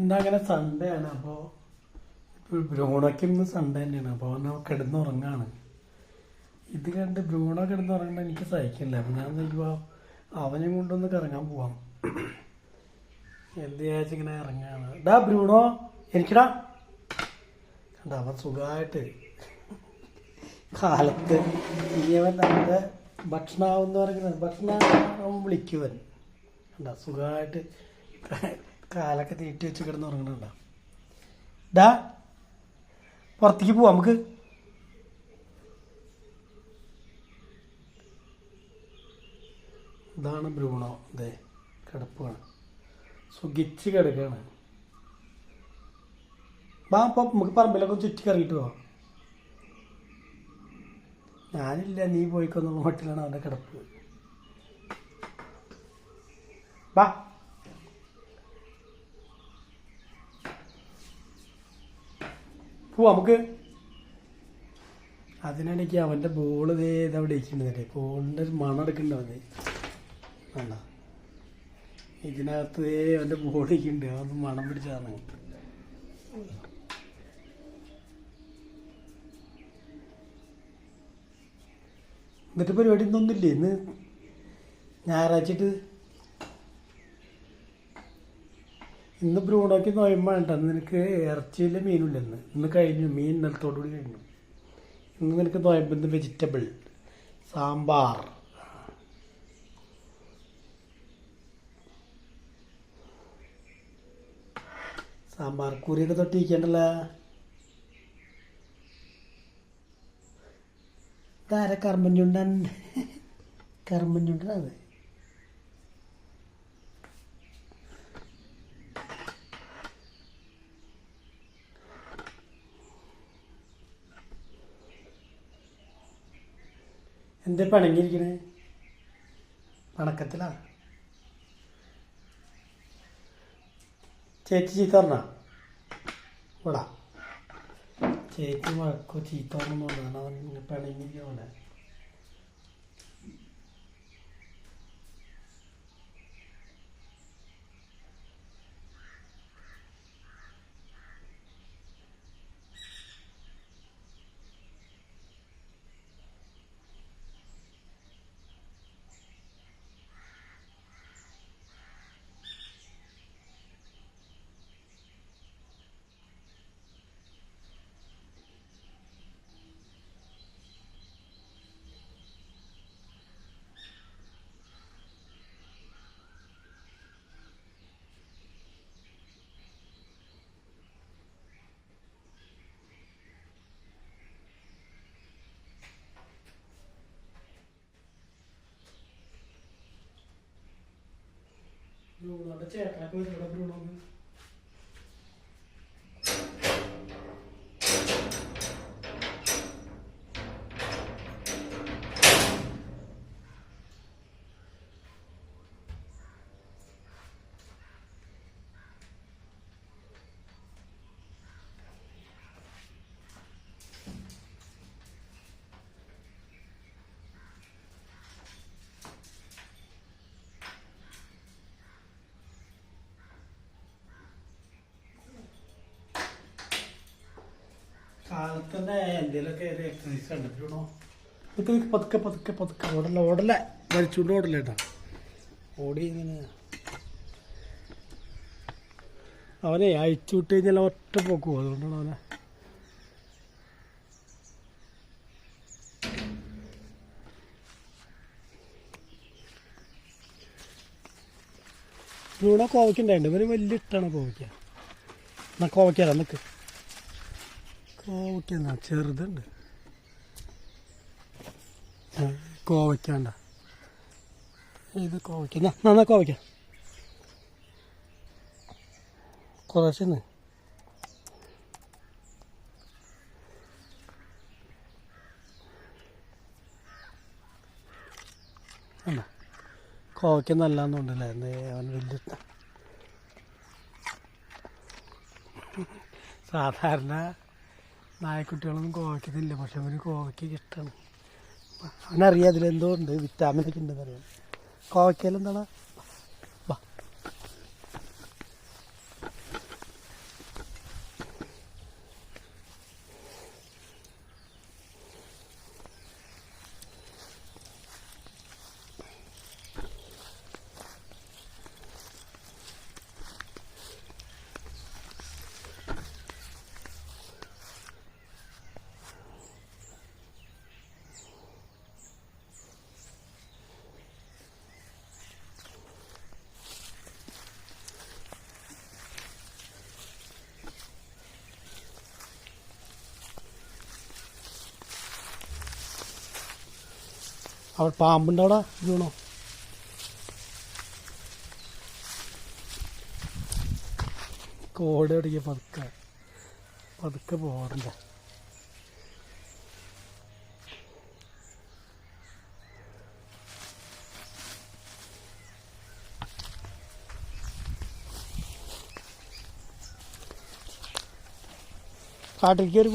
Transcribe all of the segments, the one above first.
ഇന്നങ്ങനെ സൺഡേ ആണ് അപ്പോൾ ബ്രൂണോക്ക് ഇന്ന് സൺഡേ തന്നെയാണ് അപ്പോൾ അവൻ കിടന്നുറങ്ങാണ്. ഇത് കണ്ട് ബ്രൂണോ കിടന്നുറങ്ങണ എനിക്ക് സഹിക്കില്ല. അപ്പം ഞാൻ നോക്കുമ്പോൾ അവനെയും കൊണ്ടൊന്ന് കറങ്ങാൻ പോവാം. എന്ത് ഇങ്ങനെ ഇറങ്ങാണ്. ഡാ ബ്രൂണോ എനിക്കടാ. കണ്ട അവൻ സുഖമായിട്ട് കാലത്ത് ഇനിയവൻ നമ്മുടെ ഭക്ഷണമാവെന്ന് പറയുന്നത് ഭക്ഷണം വിളിക്കുവൻ കണ്ട സുഖമായിട്ട് കാലൊക്കെ തീറ്റി വെച്ച് കിടന്ന് ഉറങ്ങണുണ്ടോ? ഡാ പുറത്തേക്ക് പോവാം നമുക്ക്. ഇതാണ് ഭ്രൂണോ അതെ കിടപ്പാണ്. സുഖിച്ച് കിടക്കാണ്. വാ അപ്പോൾ നമുക്ക് പറമ്പിലൊക്കെ ചുറ്റി കറങ്ങിയിട്ട് പോവാം. ഞാനില്ല നീ പോയിക്കൊന്നുള്ള മട്ടിലാണ് അവന്റെ കിടപ്പ്. വാ. പോവാ നമുക്ക്. അതിനിടയ്ക്ക് അവന്റെ ബോൾ ഇതവിടെ ഇരിക്കുന്നുണ്ട് ബോളിന്റെ ഒരു മണം അവന്. വേണ്ട ഇതിനകത്ത് അവന്റെ ബോൾ ഇരിക്കുന്നുണ്ട്. അവൻ മണം പിടിച്ചാണ് എന്നിട്ട് പരിപാടി ഒന്നൊന്നുമില്ലേ ഇന്ന് ഞായറാഴ്ചയിട്ട് ഇന്ന് നോയമ്പാണ് വേണ്ട നിനക്ക് ഇറച്ചിയിലെ മീനില്ല ഇന്ന്. ഇന്ന് കഴിഞ്ഞു. മീൻ ഇന്നലത്തോടുകൂടി കഴിഞ്ഞു. ഇന്ന് നിനക്ക് നോയമ്പ് വെജിറ്റബിൾ സാമ്പാർ. സാമ്പാർ കൂരിയൊക്കെ തൊട്ടിരിക്കണ്ടല്ല? ഇതാര കർമ്മഞ്ഞുണ്ടൻ അത്. എന്താ പണങ്ങിയിരിക്കണേ പണക്കത്തിലാ ചേച്ചി ചീത്ത പറഞ്ഞ? ഇവിടെ ചേച്ചി വഴക്കോ ചീത്ത പറഞ്ഞു. പറഞ്ഞതാണ് അവൻ ഇങ്ങനെ പിണങ്ങിയിരിക്കണ ബ്രൂണോന്റെ ചേട്ടനൊക്കെ വരുന്നുണ്ടോ ബ്രൂണോന്ന് കാലത്ത് പതുക്കെ പതുക്കെ പതുക്കെ ഓടല്ല ഓടല്ല. വലിച്ചുകൊണ്ട് ഓടല്ല കേട്ടോ ഓടി ഇങ്ങനെ. അവനെ അയച്ചു വിട്ട് കഴിഞ്ഞാൽ ഒറ്റ പോക്കും അതുകൊണ്ടാണ് അവനെ. ഇവിടെ കോവയ്ക്കുണ്ടായിട്ടുണ്ട് ഇവർ വലിയ ഇട്ടാണ് കോവയ്ക്ക. എന്നാ കോവയ്ക്കാരാ നിൽക്ക് കോവയ്ക്ക എന്നാ ചെറുതുണ്ട് കോവയ്ക്കാണ്ട. ഇത് കോവയ്ക്ക. നന്നാ കോവയ്ക്ക. കുറച്ചെന്ന് അല്ല കോവയ്ക്ക നല്ലാന്നുണ്ടല്ലേ അവൻ വലിയ സാധാരണ നായക്കുട്ടികളൊന്നും കോവയ്ക്കുന്നില്ല പക്ഷെ അവന് കോവയ്ക്ക് ഇഷ്ടമാണ് അവനറിയാം അതിലെന്തോ ഉണ്ട് വിറ്റാമിനൊക്കെ ഉണ്ടെന്ന് അറിയാം അവിടെ പാമ്പുണ്ട് അവിടെ വീണോ? കോട് അടിക്കുക പതുക്കെ പതുക്കെ പോകണ്ട കാട്ടിൽ കയറി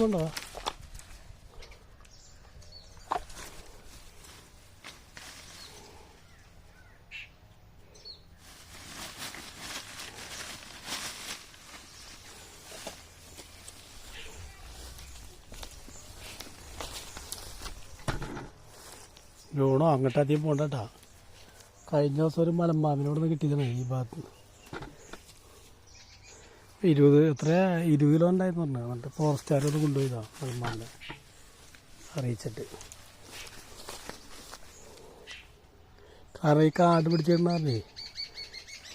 ലോണോ അങ്ങോട്ട് അധികം പോണ്ടട്ടാ കഴിഞ്ഞ ദിവസം ഒരു മലമ്പാമ്പിനോട് നിന്ന് കിട്ടിയതാണ് ഈ ഭാഗത്ത്. ഇരുപത് എത്ര? ഇരുപത് കിലോ ഉണ്ടായിരുന്നു പറഞ്ഞു. എന്നിട്ട് ഫോറസ്റ്റുകാരോട് കൊണ്ടുപോയതാ മലമ്പാമ്പിനെ അറിയിച്ചിട്ട്. കാരണം ഈ കാട് പിടിച്ചിരുന്നാലേ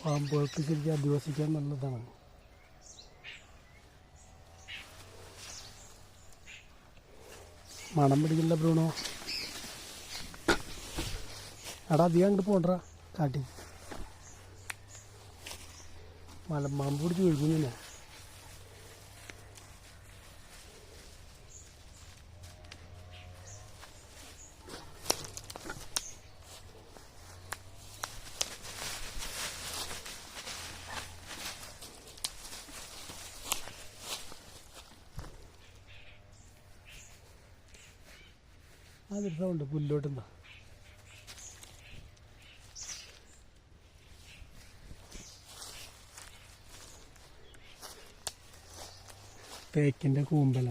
പാമ്പുകൾക്ക് ശരിക്കും അധിവസിക്കാൻ നല്ലതാണ്. മണം പിടിക്കില്ല ബ്രൂണോ? എടാ അധികം അങ്ങോട്ട് പോണ്ടാ കാട്ടി. മലമ്പാമ്പ് പിടിച്ച് ഒഴുകുന്നില്ല അതൊരു സൗണ്ട് തേക്കിന്റെ കൂമ്പല.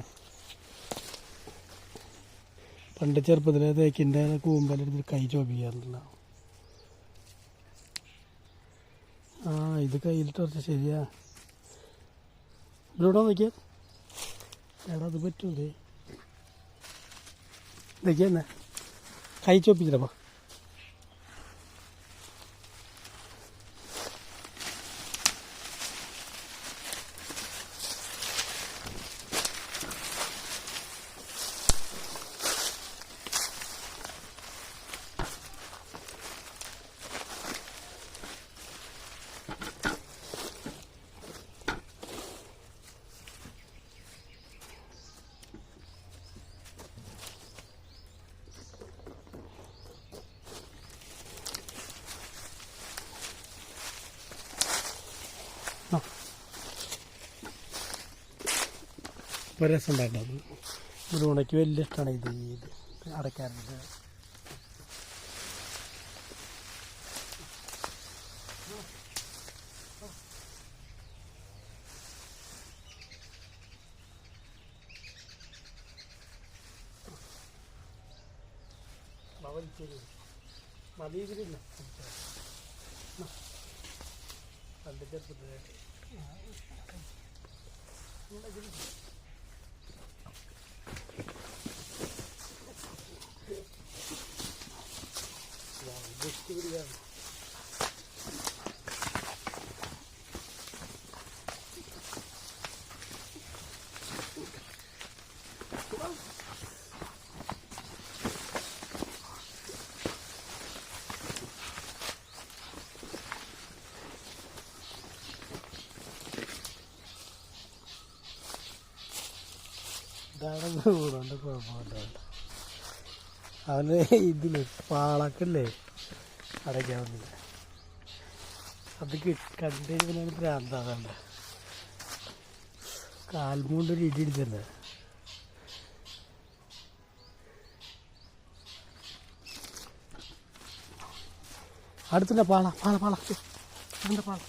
പണ്ട് ചെറുപ്പത്തിലെ തേക്കിന്റെ കൂമ്പലെടുത്ത് കൈ ചോപ്പിക്കാറുണ്ടല്ല ആ ഇത് കയ്യിലിട്ട് കുറച്ച് ശരിയാ. ഇവിടെ നോക്കിയ? എടാ അത് പറ്റൂലേ. ഇതൊക്കെ കൈ ചോപ്പിച്ചില്ലപ്പാ ഇപ്പോൾ രസം ഉണ്ടായിരുന്നു ഉണക്കി വലിയ ഇഷ്ടമാണ് ഇത് ഇത്. അടയ്ക്കാറുണ്ട്. മതി പണ്ട് ചെറുപ്പത്തിലായിട്ട് ബ്രൂണോന്റെ കുഴപ്പമുണ്ടാവില്ല അവന് ഇതിൽ പാളക്കല്ലേ? അടയ്ക്കാവുന്നില്ല. അത് കണ്ടിരിക്കുന്ന കഴിഞ്ഞാൽ ഭ്രാന്താകണ്ട കാൽമൂണ്ട് ഒരു ഇടി ഇടിച്ചല്ലേ അടുത്തുണ്ട് പാള പാള പാള. അതിന്റെ പാള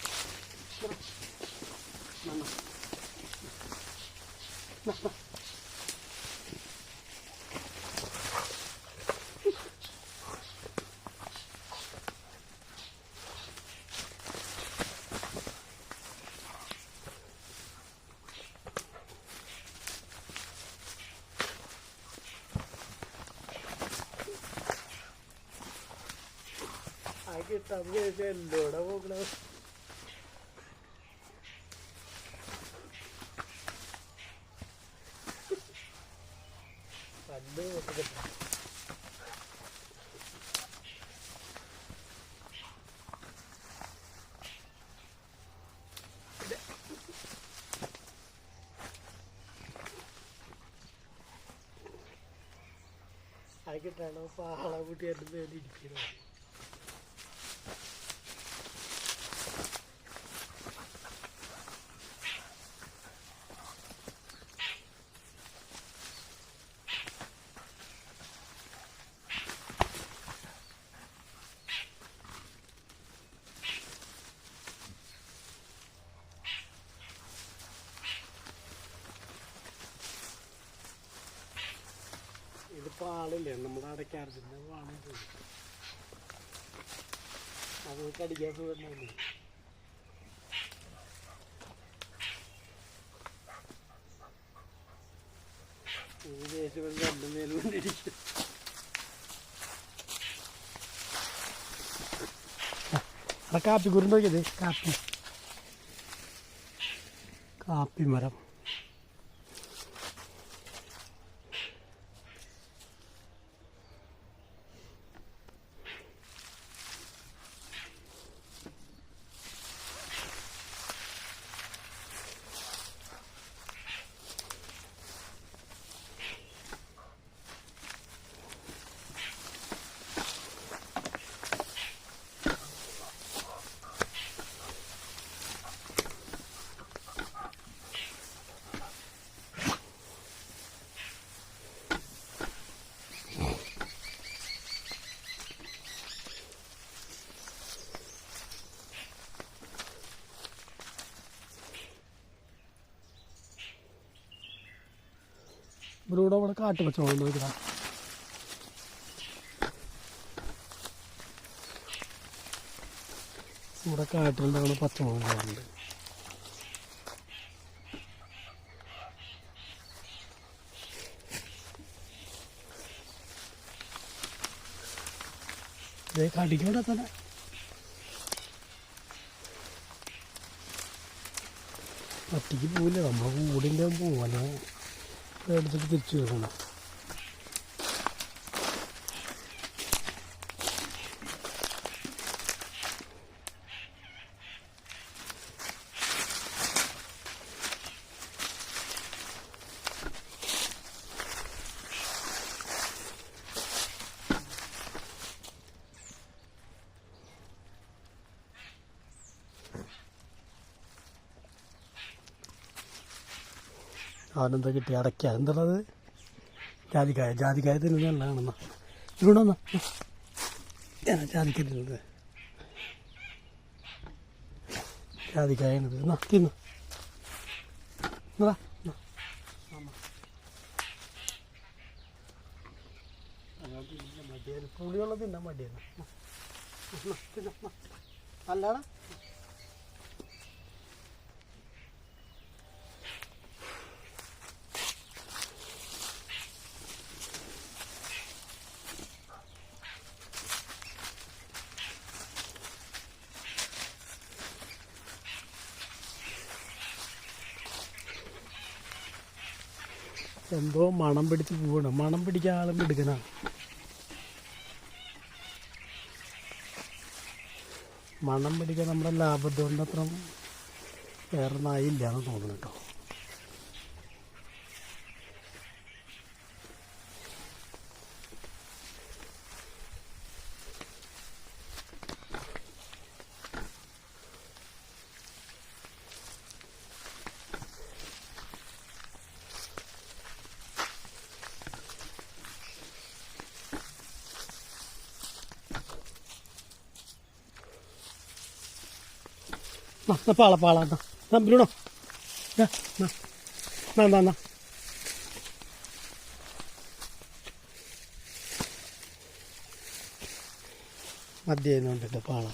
അത് ചോദിച്ചാൽ എല്ലോടെ പോകണത് പല്ല് നോക്കട്ടെ ആയിക്കിട്ടാണ് പാള കൂട്ടി എന്റെ മേലിരിക്കുന്നത് ഇരിക്കുന്നത് ഇതിപ്പോ ആളില്ലേ നമ്മുടെ അടയ്ക്കാർജിന്റെ വാണിജ്യം അത് കടിക്കാൻ സുഖം ഇത് ദേശം രണ്ടു മേലും കൊണ്ടിരിക്കും ആ കാപ്പി കുരു നോക്കിയത് കാപ്പി കാപ്പി മരം ബ്രൂഡോ അവിടെ കാട്ട് പച്ചമുളക് നോക്കിടാ ഇവിടെ കാട്ടിലുണ്ടാകുന്ന പച്ചമുളകുണ്ട് ഇതേ കാട്ടിക്കൂടെ ഇവിടെ തന്നെ. ഒറ്റയ്ക്ക് പോവില്ല നമ്മുടെ കൂടിന്റെ പോവാനോ എടുത്തിട്ട് തിരിച്ചു വെക്കണം അവനെന്താ കിട്ടി. അടയ്ക്ക. എന്തുള്ളത് ജാതിക്കായ. ജാതിക്കായ തിന്നുന്നത് ഇവിടെന്നാ ജാതിക്ക തിന്നത് ജാതിക്കായ എന്നാ തിന്നു. എന്നാ പുളിയുള്ള തിന്നാൻ മടിയാണ് നല്ലതാണ് എന്തോ മണം പിടിച്ച് പോവാണ്. മണം പിടിക്കാൻ ആളും എടുക്കണ മണം പിടിക്കാൻ നമ്മുടെ ലാഭത്തോണ്ട് അത്ര വേറെ നായില്ല എന്ന് തോന്നുന്നു കേട്ടോ. Na, pala, pala. Na, na Bruno. Na, na. Na, na, na. മധ്യേന്നുണ്ട് പാള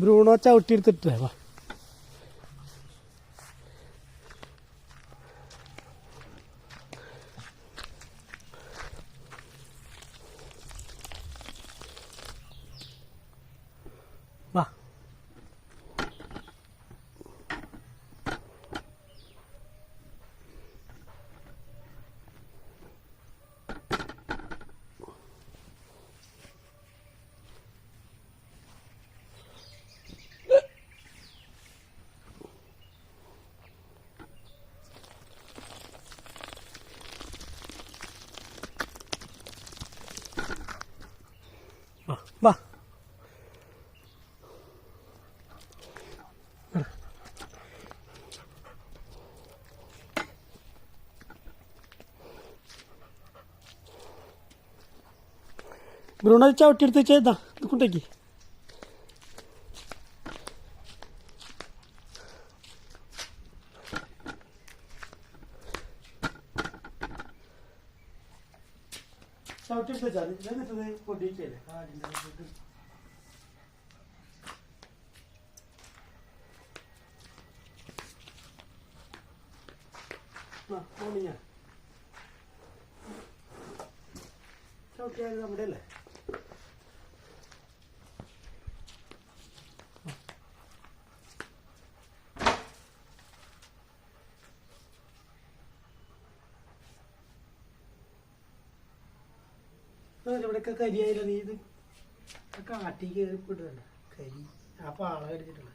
ബ്രൂണോ ചവിട്ടിയെടുത്തിട്ടേ വാ बा मृणालच्या वाटीर त्याच्या दा कुठे की മതി. എന്നിട്ടത് നമ്മുടെ അല്ലേ ഇവിടെയൊക്കെ കരിയായില്ല നീ ഇത്? കാട്ടി കയറി പെടുകണ്ട കരി. ആ പാള കടിച്ചിട്ടുള്ള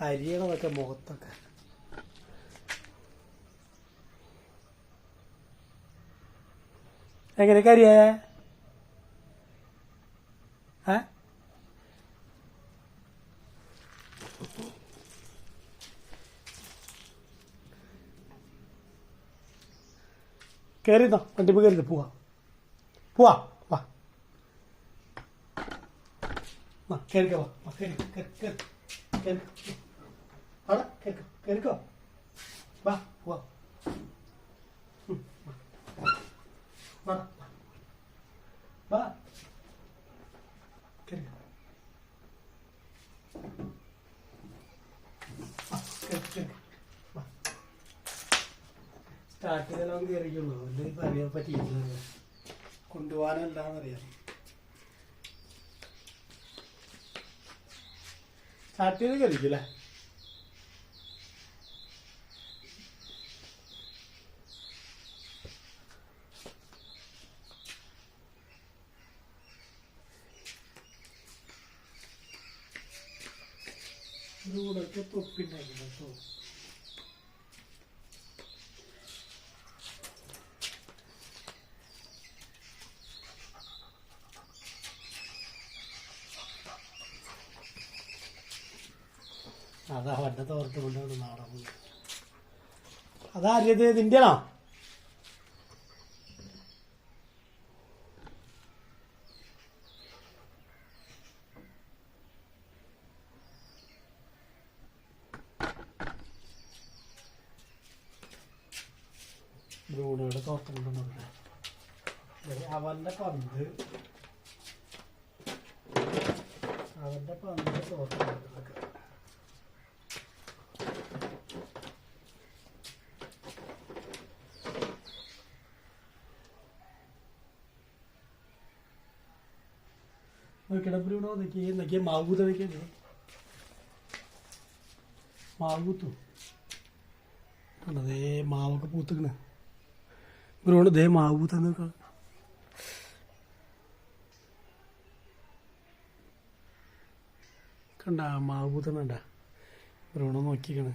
കരിയണതൊക്കെ മുഖത്തൊക്കെ. എങ്ങനെ കരിയായ? ഏ? കയറിന്നോ വണ്ടിപ്പ് കയറി പോവാ. പോവാ. വാ. വാ കയറിക്കോ വാ. കയറി കയറി കയറി അവിടെ കയറിക്കോ കയറിക്കോ വാ പോവാ. വാ. വാ വാ കയറിക്കോ വാ കയറി കയറി വാ സ്റ്റാർട്ട് ചെയ്താലും കയറിക്കുള്ളൂ പറ്റിയില്ല കൊണ്ടുപോകാനല്ലാന്നറിയാം. സ്റ്റാർട്ട് ചെയ്ത് കയറിക്കില്ലേ അതാ വണ്ട തോർത്ത് കൊണ്ടാണ് നാടൻ അതാരിയത് നിന്റെയാണോ? ബ്രൂണോയുടെ തോർത്ത് കൊണ്ടുവന്നത് അവന്റെ പന്ത് അവന്റെ പന്ത് തോർത്ത് കൊണ്ടുവന്നത് നോക്കിയടാ ബ്രൂണോ നോക്കിയേ നോക്കിയേ മാവൂത്ത നോക്കിയേ മാവൂത്തു കണ്ടതേ മാവൊക്കെ പൂത്തുക്കണ്. ബ്രൂണോ ദേ മാവൂത്ത നോക്ക. കണ്ട മാവൂത്തണണ്ട ബ്രൂണോ നോക്കിക്കണ്.